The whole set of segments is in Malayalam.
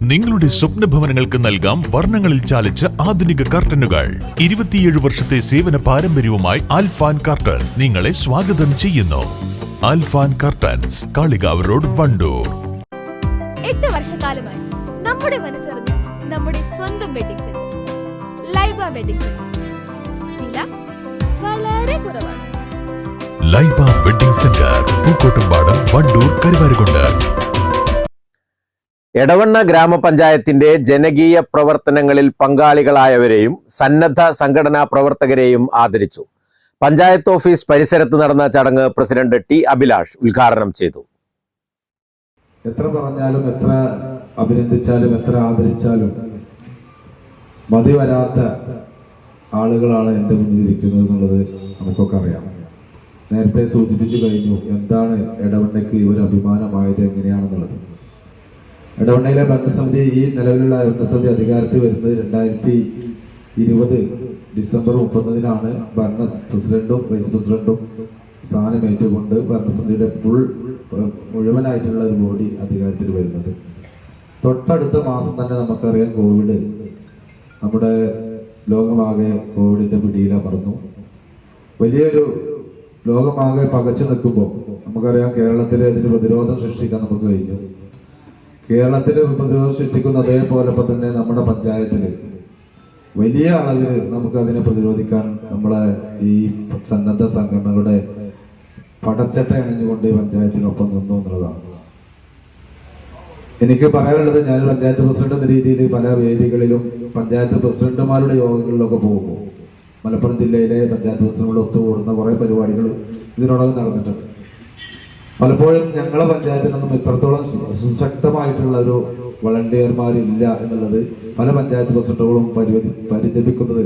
നിങ്ങളുടെ സ്വപ്ന ഭവനങ്ങൾക്ക് നൽകാം വർണങ്ങളിൽ ചാലിച്ച ആധുനിക കർട്ടനുകൾ. ഇരുപത്തിയേഴ് വർഷത്തെ സേവന പാരമ്പര്യവുമായി ആൽഫാൻ കർട്ടൻ നിങ്ങളെ സ്വാഗതം ചെയ്യുന്നു. Alfan curtains Kalikavu road Wandoor. എട്ട് വർഷക്കാലമായി നമ്മുടെ മനസ്സറിഞ്ഞ് നമ്മുടെ സ്വന്തം wedding centre Laiba wedding centre വില വളരെ കുറവാണ്. Laiba wedding centre Pookkottumpadam Wandoor Karuvarakundu. Edavanna ഗ്രാമപഞ്ചായത്തിന്റെ ജനകീയ പ്രവർത്തനങ്ങളിൽ പങ്കാളികളായവരെയും സന്നദ്ധ സംഘടനാ പ്രവർത്തകരെയും ആദരിച്ചു. പഞ്ചായത്ത് ഓഫീസ് പരിസരത്ത് നടന്ന ചടങ്ങ് പ്രസിഡന്റ് ടി അഭിലാഷ് ഉദ്ഘാടനം ചെയ്തു. എത്ര പറഞ്ഞാലും എത്ര അഭിനന്ദിച്ചാലും എത്ര ആദരിച്ചാലും മതി വരാത്ത ആളുകളാണ് എന്റെ മുന്നിലിരിക്കുന്നത് എന്നുള്ളത് നമുക്കൊക്കെ അറിയാം. നേരത്തെ സൂചിപ്പിച്ചു കഴിഞ്ഞു എന്താണ് ഇടവണ്ണയ്ക്ക് ഒരു അഭിമാനമായത് എങ്ങനെയാണെന്നുള്ളത്. ഇടവണ്ണയിലെ ഭരണസമിതി ഈ നിലവിലുള്ള ഭരണസമിതി അധികാരത്തിൽ വരുന്നത് രണ്ടായിരത്തി ഇരുപത് ഡിസംബർ മുപ്പത്തൊന്നിനാണ് ഭരണ പ്രസിഡന്റും വൈസ് പ്രസിഡന്റും സ്ഥാനമേറ്റുകൊണ്ട് ഭരണസമിതിയുടെ ഫുൾ മുഴുവനായിട്ടുള്ള ഒരു ബോഡി അധികാരത്തിൽ വരുന്നത്. തൊട്ടടുത്ത മാസം തന്നെ നമുക്കറിയാം കോവിഡ്. നമ്മുടെ ലോകമാകെ കോവിഡിന്റെ പിടിയിൽ അമർന്നു. വലിയൊരു ലോകമാകെ പകച്ചു നിൽക്കുമ്പോൾ നമുക്കറിയാം കേരളത്തിലെ അതിന് പ്രതിരോധം സൃഷ്ടിക്കാൻ നമുക്ക് കഴിഞ്ഞു. കേരളത്തിൽ പ്രതിരോധം സൃഷ്ടിക്കുന്ന അതേപോലെ തന്നെ നമ്മുടെ പഞ്ചായത്തിൽ വലിയ അളവിൽ നമുക്ക് അതിനെ പ്രതിരോധിക്കാൻ നമ്മളെ ഈ സന്നദ്ധ സംഘടനകളുടെ പടച്ചട്ട അണിഞ്ഞുകൊണ്ട് ഈ പഞ്ചായത്തിനൊപ്പം നിന്നു എന്നുള്ളതാണ്. എനിക്ക് പറയാനുള്ളത് ഞാൻ പഞ്ചായത്ത് പ്രസിഡന്റ് എന്ന രീതിയിൽ പല വേദികളിലും പഞ്ചായത്ത് പ്രസിഡന്റുമാരുടെ യോഗങ്ങളിലൊക്കെ പോകുമ്പോൾ മലപ്പുറം ജില്ലയിലെ പഞ്ചായത്ത് പ്രസിഡന്റുകൾ ഒത്തുകൂടുന്ന കുറേ പരിപാടികൾ ഇതിനോടകം നടന്നിട്ടുണ്ട്. പലപ്പോഴും ഞങ്ങളെ പഞ്ചായത്തിനൊന്നും ഇത്രത്തോളം സുശക്തമായിട്ടുള്ള ഒരു വളണ്ടിയർമാരില്ല എന്നുള്ളത് പല പഞ്ചായത്ത് പ്രസിഡന്റുകളും പരിതപിക്കുന്നത്.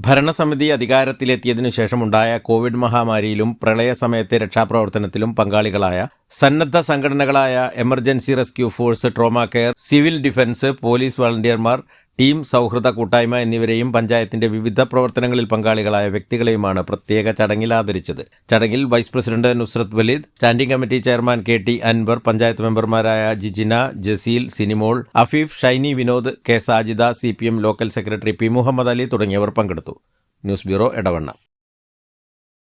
ഭരണസമിതി അധികാരത്തിലെത്തിയതിനു ശേഷമുണ്ടായ കോവിഡ് മഹാമാരിയിലും പ്രളയ സമയത്തെ രക്ഷാപ്രവർത്തനത്തിലും പങ്കാളികളായ സന്നദ്ധ സംഘടനകളായ emergency rescue force trauma care civil defence police വളണ്ടിയർമാർ team സൗഹൃദ കൂട്ടായ്മ എന്നിവരെയും പഞ്ചായത്തിന്റെ വിവിധ പ്രവർത്തനങ്ങളിൽ പങ്കാളികളായ വ്യക്തികളെയുമാണ് പ്രത്യേക ചടങ്ങിൽ ആദരിച്ചത്. ചടങ്ങിൽ vice president Nusrath Waleed standing committee chairman K T Anwar panchayat മെമ്പർമാരായ Jijina Jaseel Sinimol Afeef Shiny Vinod K Sajida C local secretary P Muhammad Ali തുടങ്ങിയവർ പങ്കെടുത്തു. News bureau Edavanna.